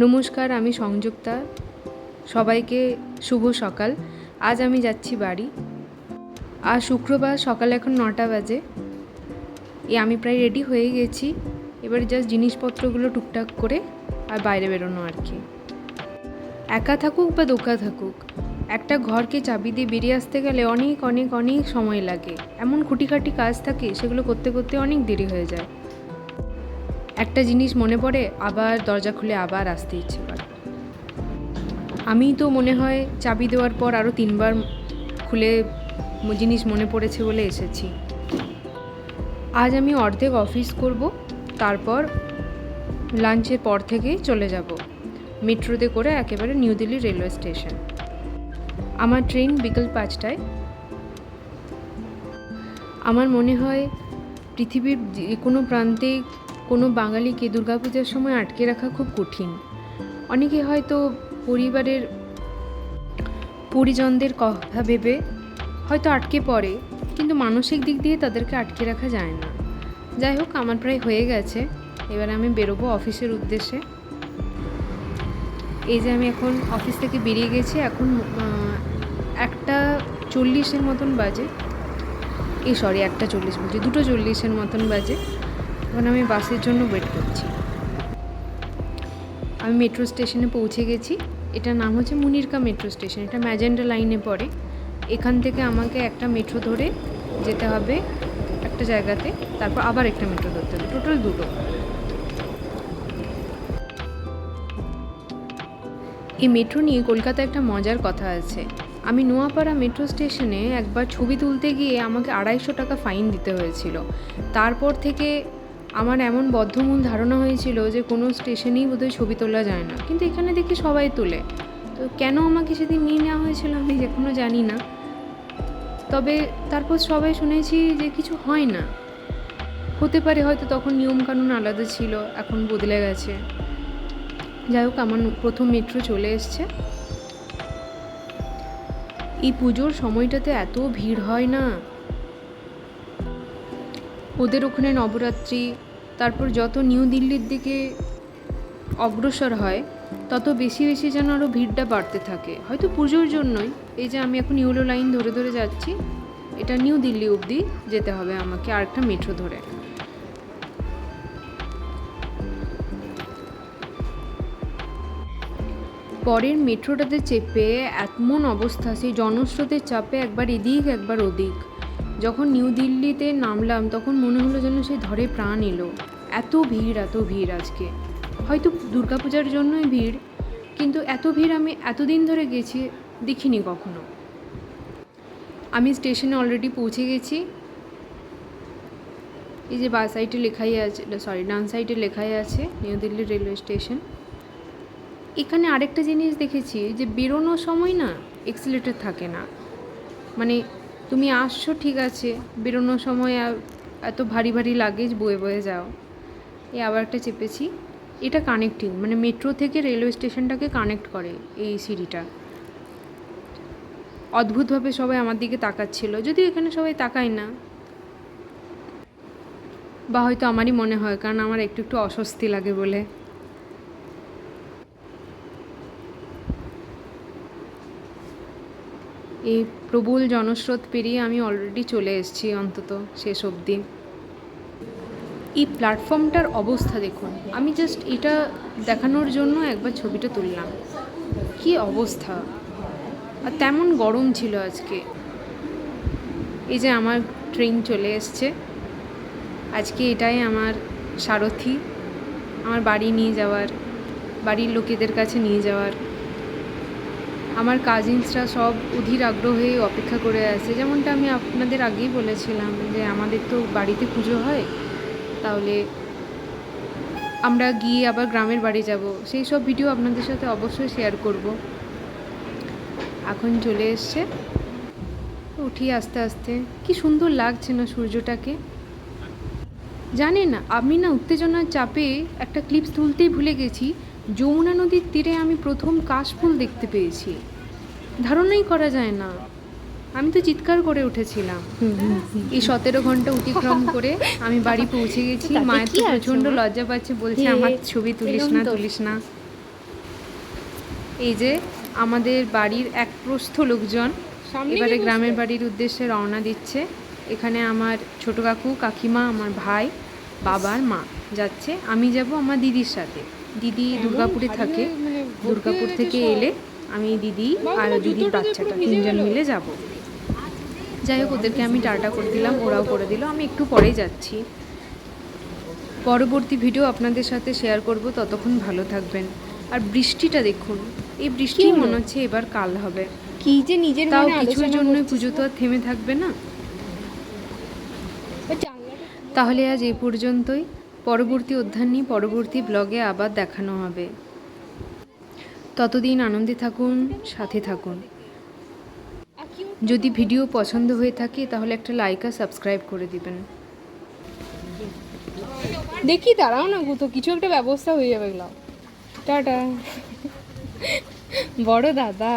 নমস্কার, আমি সংযুক্তা। সবাইকে শুভ সকাল। আজ আমি যাচ্ছি বাড়ি। আর শুক্রবার, সকাল এখন নটা বাজে। এই আমি প্রায় রেডি হয়ে গেছি। এবার জাস্ট জিনিসপত্রগুলো টুকটাক করে আর বাইরে বেরোনো আর কি। একা থাকুক বা দোকা থাকুক, একটা ঘরকে চাবি দিয়ে বেরিয়ে আসতে গেলে অনেক অনেক অনেক সময় লাগে। এমন খুঁটিখাটি কাজ থাকে, সেগুলো করতে করতে অনেক দেরি হয়ে যায়। একটা জিনিস মনে পড়ে, আবার দরজা খুলে আবার আসতে ইচ্ছে করে। আমি তো মনে হয় চাবি দেওয়ার পর আরও তিনবার খুলে জিনিস মনে পড়েছে বলে এসেছি। আজ আমি অর্ধেক অফিস করব, তারপর লাঞ্চের পর থেকেই চলে যাব। মেট্রোতে করে একেবারে নিউ দিল্লি রেলওয়ে স্টেশন। আমার ট্রেন বিকেল পাঁচটায়। আমার মনে হয় পৃথিবীর যে কোনো প্রান্তে কোনো বাঙালিকে দুর্গাপূজার সময় আটকে রাখা খুব কঠিন। অনেকে হয়তো পরিবারের পরিজনদের কথা ভেবে হয়তো আটকে পড়ে, কিন্তু মানসিক দিক দিয়ে তাদেরকে আটকে রাখা যায় না। যাই হোক, আমার প্রায় হয়ে গেছে। এবার আমি বেরোবো অফিসের উদ্দেশ্যে। এই যে আমি এখন অফিস থেকে বেরিয়ে গেছি, এখন একটা চল্লিশের মতন বাজে। এই, সরি, একটা চল্লিশ বলছি, দুটো চল্লিশের মতন বাজে। এখন আমি বাসের জন্য ওয়েট করছি। আমি মেট্রো স্টেশনে পৌঁছে গেছি। এটার নাম হচ্ছে মুনিরকা মেট্রো স্টেশন এটা ম্যাজেন্ডা লাইনে পড়ে। এখান থেকে আমাকে একটা মেট্রো ধরে যেতে হবে একটা জায়গাতে, তারপর আবার একটা মেট্রো ধরতে হবে টোটাল দুটো। এই মেট্রো নিয়ে কলকাতায় একটা মজার কথা আছে। আমি নোয়াপাড়া মেট্রো স্টেশনে একবার ছবি তুলতে গিয়ে আমাকে আড়াইশো টাকা ফাইন দিতে হয়েছিল। তারপর থেকে আমার এমন বদ্ধমূল ধারণা হয়েছিল যে কোনো স্টেশনেই বোধহয় ছবি তোলা যায় না। কিন্তু এখানে দেখি সবাই তোলে। তো কেন আমাকে সেদিন নিয়ে নেওয়া হয়েছিল আমি এখনও জানি না। তবে তারপর সবাই শুনেছি যে কিছু হয় না। হতে পারে হয়তো তখন নিয়মকানুন আলাদা ছিল, এখন বদলে গেছে। যাই হোক, আমার প্রথম মেট্রো চলে এসছে। এই পুজোর সময়টাতে এত ভিড় হয় না। ওদের ওখানে নবরাত্রি তারপর যত নিউ দিল্লির দিকে অগ্রসর হয়, তত বেশি বেশি যেন আরও ভিড়টা বাড়তে থাকে। হয়তো পুজোর জন্যই, এই যে আমি এখন ইউলো লাইন ধরে ধরে যাচ্ছি, এটা নিউ দিল্লি অবধি যেতে হবে আমাকে আরেকটা মেট্রো ধরে। পরের মেট্রোটাতে চেপে এমন অবস্থা, সেই জনস্রোতের চাপে একবার এদিক, একবার ওদিক। যখন নিউ দিল্লিতে নামলাম, তখন মনে হলো যেন সে ধরে প্রাণ এলো। এত ভিড় এত ভিড় আজকে। হয়তো দুর্গাপূজার জন্যই ভিড়, কিন্তু এত ভিড় আমি এতদিন ধরে গেছি, দেখিনি কখনো। আমি স্টেশনে অলরেডি পৌঁছে গেছি। এই যে বাস সাইডে লেখাই আছে সরি ডান সাইডে লেখাই আছে, নিউ দিল্লি রেলওয়ে স্টেশন। এখানে আরেকটা জিনিস দেখেছি, যে বেরোনোর সময় না এক্সিলেটার থাকে না। মানে তুমি আসছো, ঠিক আছে। বেরোনোর সময় এত ভারী ভারী লাগেজ বয়ে বয়ে যাও। এই আবার একটা চেপেছি। এটা কানেক্টিং মানে মেট্রো থেকে রেলওয়ে স্টেশনটাকে কানেক্ট করে এই সিঁড়িটা। অদ্ভুতভাবে সবাই আমার দিকে তাকাচ্ছিল। যদিও এখানে সবাই তাকায় না। বা হয়তো আমারই মনে হয়, কারণ আমার একটু একটু অস্বস্তি লাগে বলে। এই প্রবল জনস্রোত পেরিয়ে আমি অলরেডি চলে এসেছি অন্তত শেষ অবধি। এই প্ল্যাটফর্মটার অবস্থা দেখুন। আমি জাস্ট এটা দেখানোর জন্য একবার ছবিটা তুললাম। কি অবস্থা? আর তেমন গরম ছিল আজকে। এই যে আমার ট্রেন চলে এসছে। আজকে এটাই আমার সারথি। আমার বাড়ি নিয়ে যাওয়ার, বাড়ির লোকেদের কাছে নিয়ে যাওয়ার। আমার কাজিনসরা সব অধীর আগ্রহে অপেক্ষা করে আছে। যেমনটা আমি আপনাদের আগেই বলেছিলাম যে আমাদের তো বাড়িতে পুজো হয়, তাহলে আমরা গিয়ে আবার গ্রামের বাড়ি যাব। সেই সব ভিডিও আপনাদের সাথে অবশ্যই শেয়ার করব। এখন চলে এসছে। উঠি আস্তে আস্তে। কি সুন্দর লাগছে না সূর্যটাকে। জানেন, আমি না উত্তেজনার চাপে একটা ক্লিপস তুলতেই ভুলে গেছি। যমুনা নদীর তীরে আমি প্রথম কাশফুল দেখতে পেয়েছি। ধারণাই করা যায় না। আমি তো চিৎকার করে উঠেছিলাম। এই সতেরো ঘণ্টা অতিক্রম করে আমি বাড়ি পৌঁছে গেছি। মায়ের তো প্রচণ্ড লজ্জা পাচ্ছে বলছে আমার ছবি তুলিস না তুলিস না। এই যে আমাদের বাড়ির এক প্রস্থ লোকজন এবারে গ্রামের বাড়ির উদ্দেশ্যে রওনা দিচ্ছে। এখানে আমার ছোট কাকু কাকিমা আমার ভাই বাবার মা যাচ্ছে। আমি যাব আমার দিদির সাথে। দিদি দুর্গাপুরে থাকে। দুর্গাপুর থেকে এলে আমি দিদি আর দিদির বাচ্চাটা তিনজন মিলে যাব। যাই হোক ওদেরকে আমি টাটা করে দিলাম ওরাও করে দিল। আমি একটু পরেই যাচ্ছি। পরবর্তী ভিডিও আপনাদের সাথে শেয়ার করব। ততক্ষণ ভালো থাকবেন। আর বৃষ্টিটা দেখুন। এই বৃষ্টি মনে হচ্ছে এবার কাল হবে। কি যে নিজের তাও কিছুর আলোচনা জন্য পুজো তো আর থেমে থাকবে না। তাহলে আজ এই পর্যন্তই। পরবর্তী অধ্যায় নিয়ে পরবর্তী ব্লগে আবার দেখানো হবে। ততদিন আনন্দে থাকুন, সাথে থাকুন। যদি ভিডিও পছন্দ হয়ে থাকে, তাহলে একটা লাইক আর সাবস্ক্রাইব করে দিবেন। দেখি, দাঁড়াও না তো কিছু একটা ব্যবস্থা হয়ে যাবে এগুলো। টাটা। বড় দাদা।